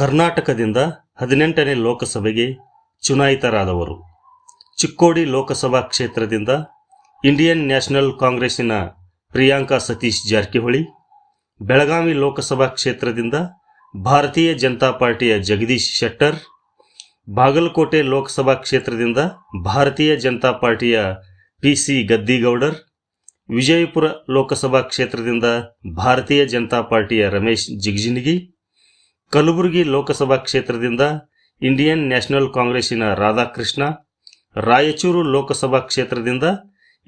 ಕರ್ನಾಟಕದಿಂದ ಹದಿನೆಂಟನೇ ಲೋಕಸಭೆಗೆ ಚುನಾಯಿತರಾದವರು. ಚಿಕ್ಕೋಡಿ ಲೋಕಸಭಾ ಕ್ಷೇತ್ರದಿಂದ ಇಂಡಿಯನ್ ನ್ಯಾಷನಲ್ ಕಾಂಗ್ರೆಸ್ಸಿನ ಪ್ರಿಯಾಂಕಾ ಸತೀಶ್ ಜಾರಕಿಹೊಳಿ, ಬೆಳಗಾವಿ ಲೋಕಸಭಾ ಕ್ಷೇತ್ರದಿಂದ ಭಾರತೀಯ ಜನತಾ ಪಾರ್ಟಿಯ ಜಗದೀಶ್ ಶೆಟ್ಟರ್, ಬಾಗಲಕೋಟೆ ಲೋಕಸಭಾ ಕ್ಷೇತ್ರದಿಂದ ಭಾರತೀಯ ಜನತಾ ಪಾರ್ಟಿಯ ಪಿ ಸಿ ಗದ್ದಿಗೌಡರ್, ವಿಜಯಪುರ ಲೋಕಸಭಾ ಕ್ಷೇತ್ರದಿಂದ ಭಾರತೀಯ ಜನತಾ ಪಾರ್ಟಿಯ ರಮೇಶ್ ಜಿಗಜಿಣಗಿ ಕಲಬುರಗಿ ಲೋಕಸಭಾ ಕ್ಷೇತ್ರದಿಂದ ಇಂಡಿಯನ್ ನ್ಯಾಷನಲ್ ಕಾಂಗ್ರೆಸ್ಸಿನ ರಾಧಾಕೃಷ್ಣ, ರಾಯಚೂರು ಲೋಕಸಭಾ ಕ್ಷೇತ್ರದಿಂದ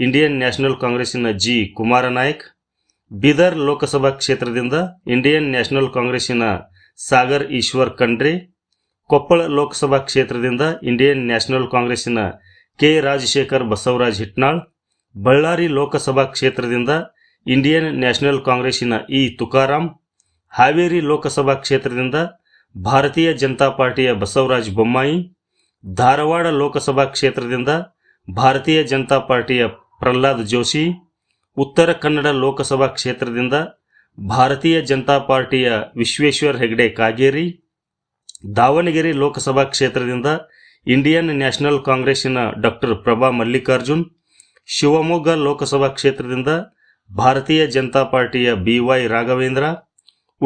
ಇಂಡಿಯನ್ ನ್ಯಾಷನಲ್ ಕಾಂಗ್ರೆಸ್ಸಿನ ಜಿ. ಕುಮಾರನಾಯಕ್, ಬೀದರ್ ಲೋಕಸಭಾ ಕ್ಷೇತ್ರದಿಂದ ಇಂಡಿಯನ್ ನ್ಯಾಷನಲ್ ಕಾಂಗ್ರೆಸ್ಸಿನ ಸಾಗರ್ ಈಶ್ವರ್ ಖಂಡ್ರೆ, ಕೊಪ್ಪಳ ಲೋಕಸಭಾ ಕ್ಷೇತ್ರದಿಂದ ಇಂಡಿಯನ್ ನ್ಯಾಷನಲ್ ಕಾಂಗ್ರೆಸ್ಸಿನ ಕೆ. ರಾಜಶೇಖರ್ ಬಸವರಾಜ್ ಹಿಟ್ನಾಳ್, ಬಳ್ಳಾರಿ ಲೋಕಸಭಾ ಕ್ಷೇತ್ರದಿಂದ ಇಂಡಿಯನ್ ನ್ಯಾಷನಲ್ ಕಾಂಗ್ರೆಸ್ಸಿನ ಇ. ತುಕಾರಾಂ ಹಾವೇರಿ ಲೋಕಸಭಾ ಕ್ಷೇತ್ರದಿಂದ ಭಾರತೀಯ ಜನತಾ ಪಾರ್ಟಿಯ ಬಸವರಾಜ್ ಬೊಮ್ಮಾಯಿ, ಧಾರವಾಡ ಲೋಕಸಭಾ ಕ್ಷೇತ್ರದಿಂದ ಭಾರತೀಯ ಜನತಾ ಪಾರ್ಟಿಯ ಪ್ರಹ್ಲಾದ್ ಜೋಶಿ, ಉತ್ತರ ಕನ್ನಡ ಲೋಕಸಭಾ ಕ್ಷೇತ್ರದಿಂದ ಭಾರತೀಯ ಜನತಾ ಪಾರ್ಟಿಯ ವಿಶ್ವೇಶ್ವರ್ ಹೆಗಡೆ ಕಾಗೇರಿ, ದಾವಣಗೆರೆ ಲೋಕಸಭಾ ಕ್ಷೇತ್ರದಿಂದ ಇಂಡಿಯನ್ ನ್ಯಾಷನಲ್ ಕಾಂಗ್ರೆಸ್ಸಿನ ಡಾಕ್ಟರ್ ಪ್ರಭಾ ಮಲ್ಲಿಕಾರ್ಜುನ್, ಶಿವಮೊಗ್ಗ ಲೋಕಸಭಾ ಕ್ಷೇತ್ರದಿಂದ ಭಾರತೀಯ ಜನತಾ ಪಾರ್ಟಿಯ ಬಿ ವೈ ರಾಘವೇಂದ್ರ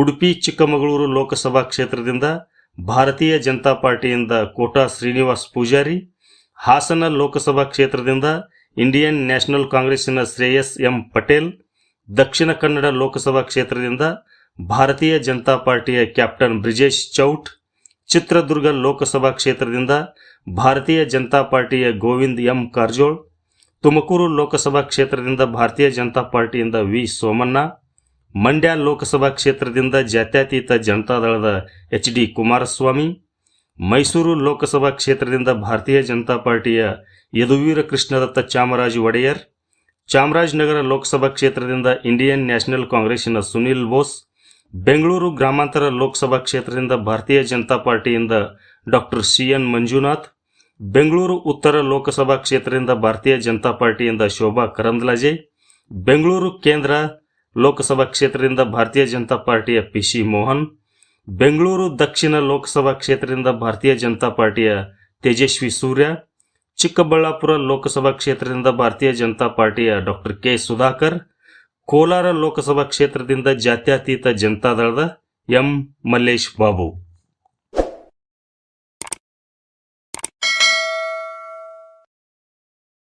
ಉಡುಪಿ, ಚಿಕ್ಕಮಗಳೂರು ಲೋಕಸಭಾ ಕ್ಷೇತ್ರದಿಂದ ಭಾರತೀಯ ಜನತಾ ಪಾರ್ಟಿಯಿಂದ ಕೋಟಾ ಶ್ರೀನಿವಾಸ್ ಪೂಜಾರಿ, ಹಾಸನ ಲೋಕಸಭಾ ಕ್ಷೇತ್ರದಿಂದ ಇಂಡಿಯನ್ ನ್ಯಾಷನಲ್ ಕಾಂಗ್ರೆಸ್ಸಿನ ಶ್ರೇಯಸ್ ಎಂ ಪಟೇಲ್, ದಕ್ಷಿಣ ಕನ್ನಡ ಲೋಕಸಭಾ ಕ್ಷೇತ್ರದಿಂದ ಭಾರತೀಯ ಜನತಾ ಪಾರ್ಟಿಯ ಕ್ಯಾಪ್ಟನ್ ಬ್ರಿಜೇಶ್ ಚೌಟ್, ಚಿತ್ರದುರ್ಗ ಲೋಕಸಭಾ ಕ್ಷೇತ್ರದಿಂದ ಭಾರತೀಯ ಜನತಾ ಪಾರ್ಟಿಯ ಗೋವಿಂದ್ ಎಂ ಕಾರಜೋಳ್, ತುಮಕೂರು ಲೋಕಸಭಾ ಕ್ಷೇತ್ರದಿಂದ ಭಾರತೀಯ ಜನತಾ ಪಾರ್ಟಿಯಿಂದ ವಿ ಸೋಮಣ್ಣ ಮಂಡ್ಯ ಲೋಕಸಭಾ ಕ್ಷೇತ್ರದಿಂದ ಜಾತ್ಯತೀತ ಜನತಾದಳದ ಎಚ್ ಡಿ ಕುಮಾರಸ್ವಾಮಿ, ಮೈಸೂರು ಲೋಕಸಭಾ ಕ್ಷೇತ್ರದಿಂದ ಭಾರತೀಯ ಜನತಾ ಪಾರ್ಟಿಯ ಯದುವೀರ ಕೃಷ್ಣದತ್ತ ಚಾಮರಾಜ ಒಡೆಯರ್, ಚಾಮರಾಜನಗರ ಲೋಕಸಭಾ ಕ್ಷೇತ್ರದಿಂದ ಇಂಡಿಯನ್ ನ್ಯಾಷನಲ್ ಕಾಂಗ್ರೆಸ್ಸಿನ ಸುನಿಲ್ ಬೋಸ್, ಬೆಂಗಳೂರು ಗ್ರಾಮಾಂತರ ಲೋಕಸಭಾ ಕ್ಷೇತ್ರದಿಂದ Bharatiya Janata ಪಾರ್ಟಿಯಿಂದ doctor C N Manjunath, Bengaluru ಉತ್ತರ ಲೋಕಸಭಾ ಕ್ಷೇತ್ರದಿಂದ ಭಾರತೀಯ ಜನತಾ ಪಾರ್ಟಿಯಿಂದ ಶೋಭಾ ಕರಂದ್ಲಾಜೆ, ಬೆಂಗಳೂರು ಕೇಂದ್ರ ಲೋಕಸಭಾ ಕ್ಷೇತ್ರದಿಂದ ಭಾರತೀಯ ಜನತಾ ಪಾರ್ಟಿಯ ಪಿ ಸಿ ಮೋಹನ್, ಬೆಂಗಳೂರು ದಕ್ಷಿಣ ಲೋಕಸಭಾ ಕ್ಷೇತ್ರದಿಂದ ಭಾರತೀಯ ಜನತಾ ಪಾರ್ಟಿಯ ತೇಜಸ್ವಿ ಸೂರ್ಯ, ಚಿಕ್ಕಬಳ್ಳಾಪುರ ಲೋಕಸಭಾ ಕ್ಷೇತ್ರದಿಂದ ಭಾರತೀಯ ಜನತಾ ಪಾರ್ಟಿಯ ಡಾಕ್ಟರ್ ಕೆ ಸುಧಾಕರ್, ಕೋಲಾರ ಲೋಕಸಭಾ ಕ್ಷೇತ್ರದಿಂದ ಜಾತ್ಯತೀತ ಜನತಾದಳದ ಎಂ ಮಲ್ಲೇಶ್ ಬಾಬು.